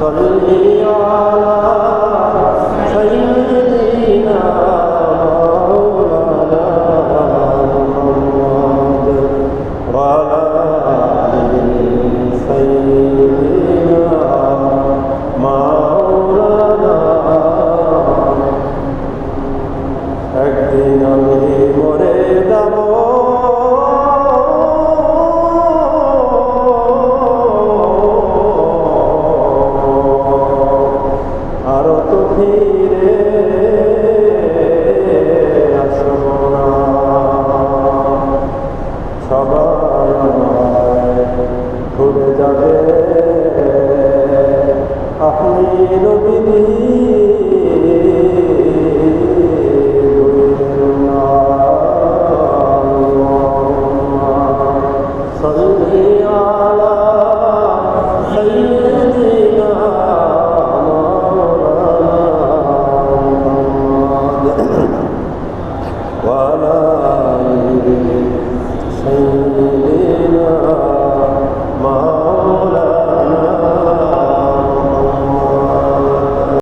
صلي على একদিন আমি মরে যাব। আরও তো ফিরে আসব না। সবাই ভুলে যাবে। আপনি নবীনী Allah.